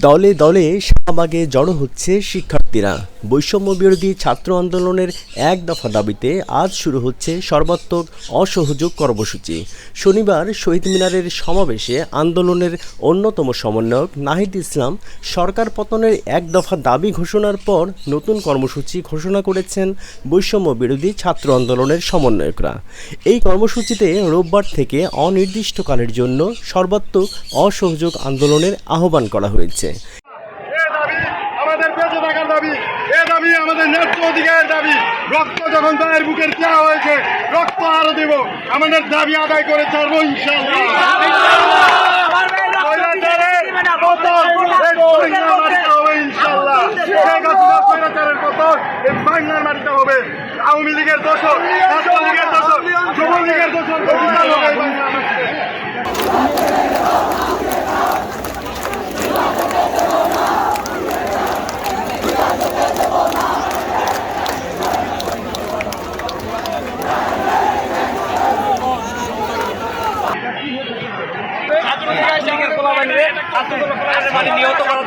দলে দলে শাহবাগে জড়ো হচ্ছে শিক্ষার্থীরা বৈষম্য বিরোধী ছাত্র আন্দোলনের এক দফা দাবিতে আজ শুরু হচ্ছে সর্বাত্মক অসহযোগ কর্মসূচি। শনিবার শহীদ মিনারের সমাবেশে আন্দোলনের অন্যতম সমন্বয়ক নাহিদ ইসলাম সরকার পতনের এক দফা দাবি ঘোষণার পর নতুন কর্মসূচি ঘোষণা করেছেন বৈষম্য বিরোধী ছাত্র আন্দোলনের সমন্বয়করা। এই কর্মসূচিতে রোববার থেকে অনির্দিষ্টকালের জন্য সর্বাত্মক অসহযোগ আন্দোলনের আহ্বান করা হয়েছে এ দাবি আমাদের বেঁচে থাকার দাবি এ দাবি আমাদের ন্যায্য অধিকারের দাবি রক্ত যখন তাদের বুকের দেওয়া হয়েছে, রক্ত আরও দেব। আমাদের দাবি আদায় করে ছাড়বো বাংলার মাটিতে হবে আওয়ামী লীগের দোষর ছাত্র লীগের যুব লীগের দোষর অধিকার হবে এই বাংলার মাটিতে মানে নিহত করার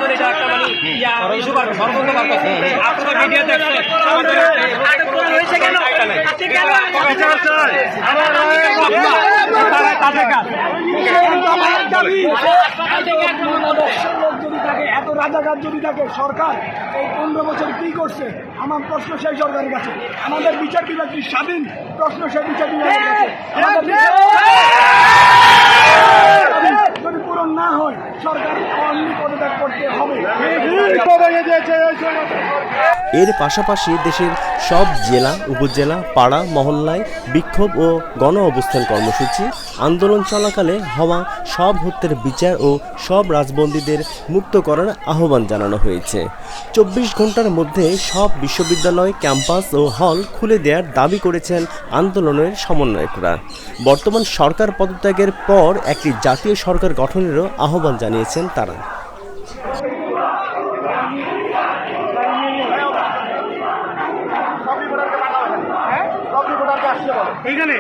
জন্য এত রাজাকার যদি থাকে সরকার এই পনেরো বছর কি করছে আমার প্রশ্ন সেই সরকারের কাছে আমাদের বিচার বিভাগ স্বাধীন প্রশ্ন সেই বিচার বিভাগের কাছে আমাদের বিচার- যদি পূরণ না হয় সরকার পদত্যাগ করতে হবে। এর পাশাপাশি দেশের সব জেলা, উপজেলা, পাড়া, মহল্লায় বিক্ষোভ ও গণ অবস্থান কর্মসূচি, আন্দোলন চলাকালে হওয়া সব হত্যার বিচার ও সব রাজবন্দীদের মুক্ত করার আহ্বান জানানো হয়েছে। চব্বিশ ঘণ্টার মধ্যে সব বিশ্ববিদ্যালয় ক্যাম্পাস ও হল খুলে দেওয়ার দাবি করেছেন আন্দোলনের সমন্বয়করা। বর্তমান সরকার পদত্যাগের পর একটি জাতীয় সরকার গঠনেরও আহ্বান জানিয়েছেন তারা। এইখানে?